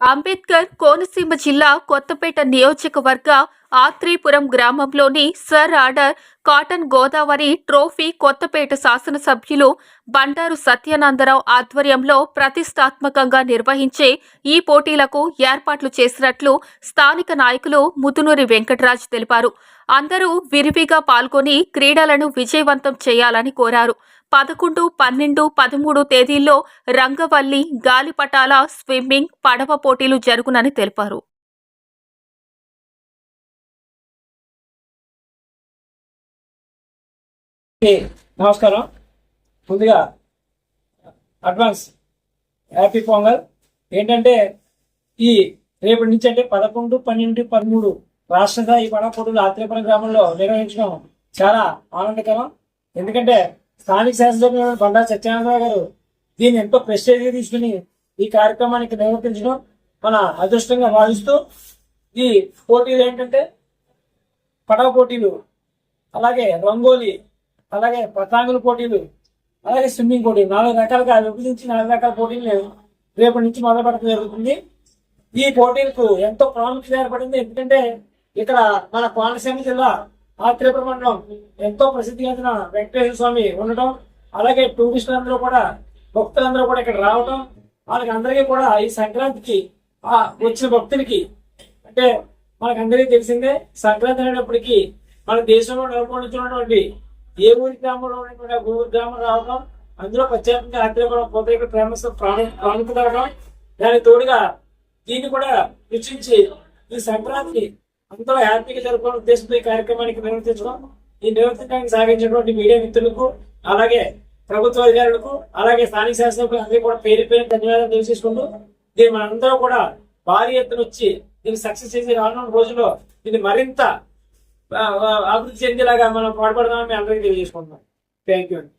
అంబేద్కర్ కోనసీమ జిల్లా కొత్తపేట నియోజకవర్గ ఆత్రేపురం గ్రామంలోని Sir Arthur Cotton Godavari trophy Kothapeta శాసనసభ్యులు బండారు సత్యానందరావు ఆధ్వర్యంలో ప్రతిష్టాత్మకంగా నిర్వహించే ఈ పోటీలకు ఏర్పాట్లు చేసినట్లు స్థానిక నాయకులు ముదునూరి వెంకటరాజ్ తెలిపారు. అందరూ విరివిగా పాల్గొని క్రీడలను విజయవంతం చేయాలని కోరారు. పదకొండు పన్నెండు పదమూడు తేదీల్లో రంగవల్లి గాలిపటాల స్విమ్మింగ్ పడవ పోటీలు జరుగునని తెలిపారు. నమస్కారం. ముందుగా అడ్వాన్స్ హ్యాపీ పొంగల్. ఏంటంటే ఈ రేపటి నుంచి అంటే పదకొండు పన్నెండు పదమూడు రాష్ట్రంగా ఈ పడవ పోటీలు ఆత్రేపురం గ్రామంలో నిర్వహించడం చాలా ఆనందకరం. ఎందుకంటే స్థానిక శాసనసభ్యులు బండా సత్యనారాయణ గారు దీన్ని ఎంతో ప్రెస్టేజ్గా తీసుకుని ఈ కార్యక్రమానికి నిర్వర్తించడం మన అదృష్టంగా భావిస్తూ ఈ పోటీలు ఏంటంటే పడవ పోటీలు అలాగే రంగోలీ అలాగే పతాంగుల పోటీలు అలాగే స్విమ్మింగ్ పోటీలు నాలుగు రకాలుగా విభజించి నాలుగు రకాల పోటీలు రేపటి నుంచి మొదలుపెట్టడం జరుగుతుంది. ఈ పోటీలకు ఎంతో ప్రాముఖ్యత ఏర్పడింది. ఎందుకంటే ఇక్కడ మన కోనసీమ జిల్లా ఆత్రేపురం మండలం ఎంతో ప్రసిద్ధి చెందిన వెంకటేశ్వర స్వామి ఉండటం అలాగే టూరిస్టులందరూ కూడా భక్తులందరూ కూడా ఇక్కడ రావటం వాళ్ళకి అందరికీ కూడా ఈ సంక్రాంతికి ఆ వచ్చిన భక్తులకి అంటే మనకందరికీ తెలిసిందే సంక్రాంతి అనేటప్పటికీ మన దేశంలో నెలకొంటున్నటువంటి ఏ ఊరి గ్రామంలో ఉన్నటువంటి ఆ ఊరి గ్రామం రావడం అందులో ప్రత్యేకంగా ఆత్రేయపురం పోతే ఫేమస్ ప్రాముఖ్యత రావడం దానికి తోడుగా దీన్ని కూడా రుచించి ఈ సంక్రాంతి అంతలో హ్యాపీగా జరుపుకోవడం ఉద్దేశంతో ఈ కార్యక్రమానికి నిర్వర్తించడం ఈ నిర్వర్తించడానికి సాగించినటువంటి మీడియా మిత్రులకు అలాగే ప్రభుత్వ అధికారులకు అలాగే స్థానిక శాసనసభ్యులు అందరికీ కూడా పేరు పేరు ధన్యవాదాలు తెలియజేసుకుంటూ దీన్ని మనందరం కూడా భారీ ఎత్తున వచ్చి దీన్ని సక్సెస్ చేసి రానున్న రోజుల్లో దీన్ని మరింత అభివృద్ధి చెందేలాగా మనం పాటుపడదామని అందరికీ తెలియజేసుకుంటున్నాం. థ్యాంక్ యూ అండి